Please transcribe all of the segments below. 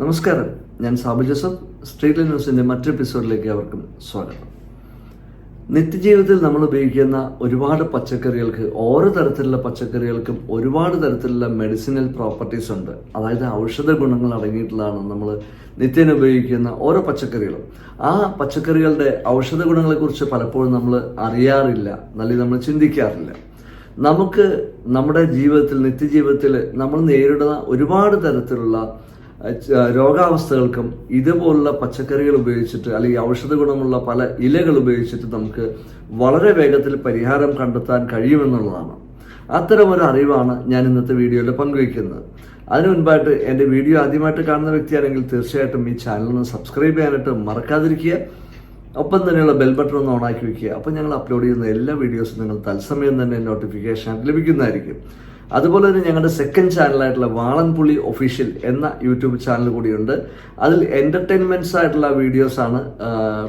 നമസ്കാരം. ഞാൻ Sabu Joseph. Street ന്യൂസിന്റെ മറ്റൊരു എപ്പിസോഡിലേക്ക് അവർക്കും സ്വാഗതം. നിത്യജീവിതത്തിൽ നമ്മൾ ഉപയോഗിക്കുന്ന ഒരുപാട് പച്ചക്കറികൾക്ക് ഓരോ തരത്തിലുള്ള പച്ചക്കറികൾക്കും ഒരുപാട് തരത്തിലുള്ള മെഡിസിനൽ പ്രോപ്പർട്ടീസ് ഉണ്ട്. അതായത് ഔഷധ ഗുണങ്ങൾ അടങ്ങിയിട്ടുള്ളതാണ് നമ്മൾ നിത്യേന ഉപയോഗിക്കുന്ന ഓരോ പച്ചക്കറികളും. ആ പച്ചക്കറികളുടെ ഔഷധ ഗുണങ്ങളെക്കുറിച്ച് പലപ്പോഴും നമ്മൾ അറിയാറില്ല. അല്ലെങ്കിൽ നമ്മൾ ചിന്തിക്കാറില്ല. നമുക്ക് നമ്മുടെ ജീവിതത്തിൽ നിത്യജീവിതത്തിൽ നമ്മൾ നേരിടുന്ന ഒരുപാട് തരത്തിലുള്ള രോഗാവസ്ഥകൾക്കും ഇതുപോലുള്ള പച്ചക്കറികൾ ഉപയോഗിച്ചിട്ട് അല്ലെങ്കിൽ ഔഷധ ഗുണമുള്ള പല ഇലകൾ ഉപയോഗിച്ചിട്ട് നമുക്ക് വളരെ വേഗത്തിൽ പരിഹാരം കണ്ടെത്താൻ കഴിയുമെന്നുള്ളതാണ്. അത്തരം ഒരു അറിവാണ് ഞാൻ ഇന്നത്തെ വീഡിയോയിൽ പങ്കുവയ്ക്കുന്നത്. അതിനു മുൻപായിട്ട് എന്റെ വീഡിയോ ആദ്യമായിട്ട് കാണുന്ന വ്യക്തിയാണെങ്കിൽ തീർച്ചയായിട്ടും ഈ ചാനൽ ഒന്ന് സബ്സ്ക്രൈബ് ചെയ്യാനായിട്ട് മറക്കാതിരിക്കുക. ഒപ്പം തന്നെയുള്ള ബെൽ ബട്ടൺ ഒന്ന് ഓണാക്കി വെക്കുക അപ്പോൾ ഞങ്ങൾ അപ്ലോഡ് ചെയ്യുന്ന എല്ലാ വീഡിയോസും നിങ്ങൾ തത്സമയം തന്നെ നോട്ടിഫിക്കേഷൻ ലഭിക്കുന്നതായിരിക്കും. അതുപോലെ തന്നെ ഞങ്ങളുടെ സെക്കൻഡ് ചാനലായിട്ടുള്ള വാളൻപുള്ളി ഒഫീഷ്യൽ എന്ന യൂട്യൂബ് ചാനൽ കൂടിയുണ്ട്. അതിൽ എന്റർടൈൻമെന്റ്സ് ആയിട്ടുള്ള വീഡിയോസാണ്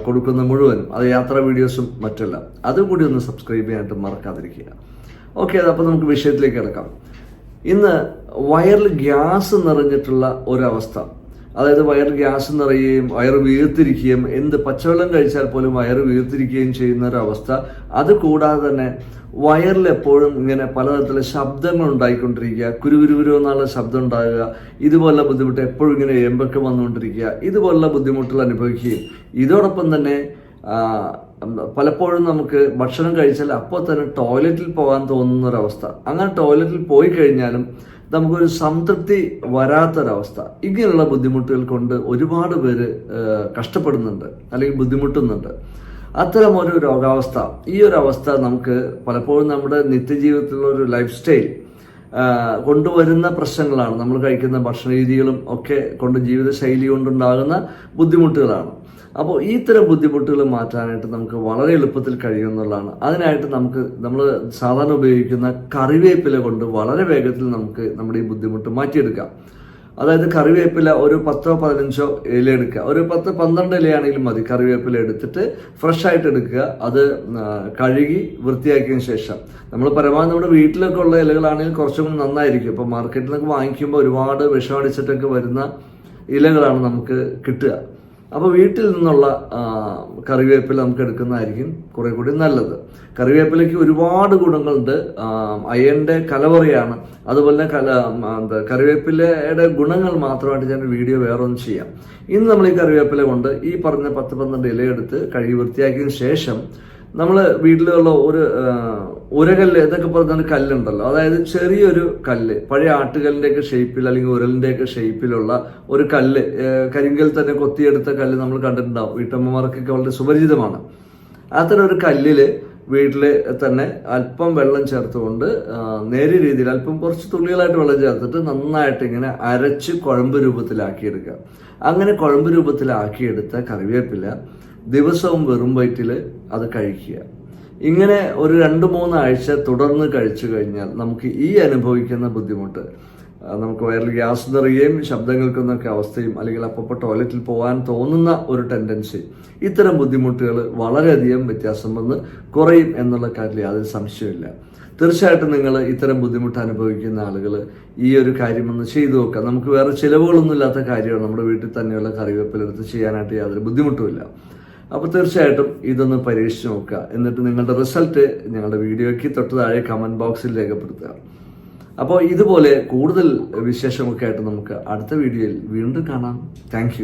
കൊടുക്കുന്നത് മുഴുവനും അത് യാത്രാ വീഡിയോസും മറ്റെല്ലാം. അതും കൂടി ഒന്ന് സബ്സ്ക്രൈബ് ചെയ്യാനായിട്ട് മറക്കാതിരിക്കുക. ഓക്കെ അതപ്പോൾ നമുക്ക് വിഷയത്തിലേക്ക് കിടക്കാം. ഇന്ന് വയറിൽ ഗ്യാസ് നിറഞ്ഞിട്ടുള്ള ഒരവസ്ഥ. അതായത് വയർ ഗ്യാസ് നിറയുകയും വയറ് വീർത്തിരിക്കുകയും എന്ത് പച്ചവെള്ളം കഴിച്ചാൽ പോലും വയറ് വീർത്തിരിക്കുകയും ചെയ്യുന്ന ഒരു അവസ്ഥ. അത് കൂടാതെ തന്നെ വയറിൽ എപ്പോഴും ഇങ്ങനെ പലതരത്തിലുള്ള ശബ്ദങ്ങൾ ഉണ്ടായിക്കൊണ്ടിരിക്കുക. കുരുകുരുകുരു എന്നുള്ള ശബ്ദം ഉണ്ടാകുക. ഇതുപോലുള്ള ബുദ്ധിമുട്ട് എപ്പോഴും ഇങ്ങനെ എമ്പൊക്കെ വന്നുകൊണ്ടിരിക്കുക. ഇതുപോലുള്ള ബുദ്ധിമുട്ടുകൾ അനുഭവിക്കുകയും. ഇതോടൊപ്പം തന്നെ പലപ്പോഴും നമുക്ക് ഭക്ഷണം കഴിച്ചാൽ അപ്പോൾ തന്നെ ടോയ്ലറ്റിൽ പോകാൻ തോന്നുന്ന ഒരവസ്ഥ അങ്ങനെ ടോയ്ലറ്റിൽ പോയി കഴിഞ്ഞാലും നമുക്കൊരു സംതൃപ്തി വരാത്തൊരവസ്ഥ. ഇങ്ങനെയുള്ള ബുദ്ധിമുട്ടുകൾ കൊണ്ട് ഒരുപാട് പേര് കഷ്ടപ്പെടുന്നുണ്ട് അല്ലെങ്കിൽ ബുദ്ധിമുട്ടുന്നുണ്ട്. അത്തരം ഒരു രോഗാവസ്ഥ. ഈ ഒരു അവസ്ഥ നമുക്ക് പലപ്പോഴും നമ്മുടെ നിത്യജീവിതത്തിലുള്ള ഒരു ലൈഫ് സ്റ്റൈൽ കൊണ്ടുവരുന്ന പ്രശ്നങ്ങളാണ്. നമ്മൾ കഴിക്കുന്ന ഭക്ഷണ രീതികളും ഒക്കെ കൊണ്ട് ജീവിതശൈലി കൊണ്ടുണ്ടാകുന്ന ബുദ്ധിമുട്ടുകളാണ്. അപ്പോൾ ഈ ഇത്തരം ബുദ്ധിമുട്ടുകൾ മാറ്റാനായിട്ട് നമുക്ക് വളരെ എളുപ്പത്തിൽ കഴിയുമെന്നുള്ളതാണ് അതിനായിട്ട് നമുക്ക് നമ്മൾ സാധാരണ ഉപയോഗിക്കുന്ന കറിവേപ്പില കൊണ്ട് വളരെ വേഗത്തിൽ നമുക്ക് നമ്മുടെ ഈ ബുദ്ധിമുട്ട് മാറ്റിയെടുക്കാം. അതായത് കറിവേപ്പില ഒരു പത്തോ പതിനഞ്ചോ ഇല എടുക്കുക. ഒരു പത്ത് പന്ത്രണ്ട് ഇലയാണെങ്കിലും മതി കറിവേപ്പില എടുത്തിട്ട് ഫ്രഷ് ആയിട്ട് എടുക്കുക. അത് കഴുകി വൃത്തിയാക്കിയതിന് ശേഷം. നമ്മൾ പരമാവധി നമ്മുടെ വീട്ടിലൊക്കെ ഉള്ള ഇലകളാണെങ്കിൽ കുറച്ചും കൂടി നന്നായിരിക്കും. ഇപ്പം മാർക്കറ്റിൽ നിന്നൊക്കെ വാങ്ങിക്കുമ്പോൾ ഒരുപാട് വിഷമടിച്ചിട്ടൊക്കെ വരുന്ന ഇലകളാണ് നമുക്ക് കിട്ടുക. അപ്പോൾ വീട്ടിൽ നിന്നുള്ള കറിവേപ്പില നമുക്ക് എടുക്കുന്നതായിരിക്കും കുറെ കൂടി നല്ലത്. കറിവേപ്പിലയ്ക്ക് ഒരുപാട് ഗുണങ്ങളുണ്ട്. കലവറിയാണ് കലവറയാണ്. അതുപോലെ തന്നെ കല എന്താ കറിവേപ്പിലയുടെ ഗുണങ്ങൾ മാത്രമായിട്ട് ഞാൻ വീഡിയോ വേറെ ഒന്ന് ചെയ്യാം. ഇന്ന് നമ്മൾ ഈ കറിവേപ്പില കൊണ്ട് ഈ പറഞ്ഞ പത്ത് പന്ത്രണ്ട് ഇലയെടുത്ത് കഴുകി വൃത്തിയാക്കിയതിന് ശേഷം നമ്മൾ വീട്ടിലുള്ള ഒരു ഉരകല്ല് ഇതൊക്കെ പറഞ്ഞ കല്ലുണ്ടല്ലോ. അതായത് ചെറിയൊരു കല്ല് പഴയ ആട്ടുകല്ലിന്റെയൊക്കെ ഷേപ്പിൽ അല്ലെങ്കിൽ ഉരലിന്റെയൊക്കെ ഷേപ്പിലുള്ള ഒരു കല്ല് കരിങ്കൽ തന്നെ കൊത്തിയെടുത്ത കല്ല് നമ്മൾ കണ്ടിട്ടുണ്ടാവും. വീട്ടമ്മമാർക്കൊക്കെ വളരെ സുപരിചിതമാണ്. അത്തരം ഒരു കല്ലിൽ വീട്ടിൽ തന്നെ അല്പം വെള്ളം ചേർത്തുകൊണ്ട് നേരിയ രീതിയിൽ അല്പം കുറച്ച് തുള്ളികളായിട്ട് വെള്ളം ചേർത്തിട്ട് നന്നായിട്ട് ഇങ്ങനെ അരച്ച് കുഴമ്പ് രൂപത്തിലാക്കിയെടുക്കുക. അങ്ങനെ കുഴമ്പ് രൂപത്തിലാക്കിയെടുത്ത കറിവേപ്പില ദിവസവും വെറും വയറ്റിൽ അത് കഴിക്കുക. ഇങ്ങനെ ഒരു രണ്ട് മൂന്ന് ആഴ്ച തുടർന്ന് കഴിച്ചു കഴിഞ്ഞാൽ നമുക്ക് ഈ അനുഭവിക്കുന്ന ബുദ്ധിമുട്ട് നമുക്ക് വയറിൽ ഗ്യാസ് നിറയുകയും ശബ്ദം കേൾക്കുന്നൊക്കെ അവസ്ഥയും അല്ലെങ്കിൽ അപ്പോൾ ടോയ്ലറ്റിൽ പോകാൻ തോന്നുന്ന ഒരു ടെൻഡൻസി ഇത്തരം ബുദ്ധിമുട്ടുകൾ വളരെയധികം വ്യത്യാസം വന്ന് കുറയും എന്നുള്ള കാര്യത്തിൽ യാതൊരു സംശയമില്ല തീർച്ചയായിട്ടും നിങ്ങൾ ഇത്തരം ബുദ്ധിമുട്ട് അനുഭവിക്കുന്ന ആളുകൾ ഈ ഒരു കാര്യം ഒന്ന് ചെയ്തു നോക്കുക. നമുക്ക് വേറെ ചിലവുകളൊന്നും ഇല്ലാത്ത കാര്യമാണ് നമ്മുടെ വീട്ടിൽ തന്നെയുള്ള കറിവേപ്പിലെടുത്ത് ചെയ്യാനായിട്ട് യാതൊരു ബുദ്ധിമുട്ടുമില്ല. അപ്പോൾ തീർച്ചയായിട്ടും ഇതൊന്ന് പരീക്ഷിച്ച് നോക്കുക. എന്നിട്ട് നിങ്ങളുടെ റിസൾട്ട് ഞങ്ങളുടെ വീഡിയോയ്ക്ക് തൊട്ട് താഴെ കമന്റ് ബോക്സിൽ രേഖപ്പെടുത്തുക. അപ്പോൾ ഇതുപോലെ കൂടുതൽ വിശേഷമൊക്കെ ആയിട്ട് നമുക്ക് അടുത്ത വീഡിയോയിൽ വീണ്ടും കാണാം. താങ്ക്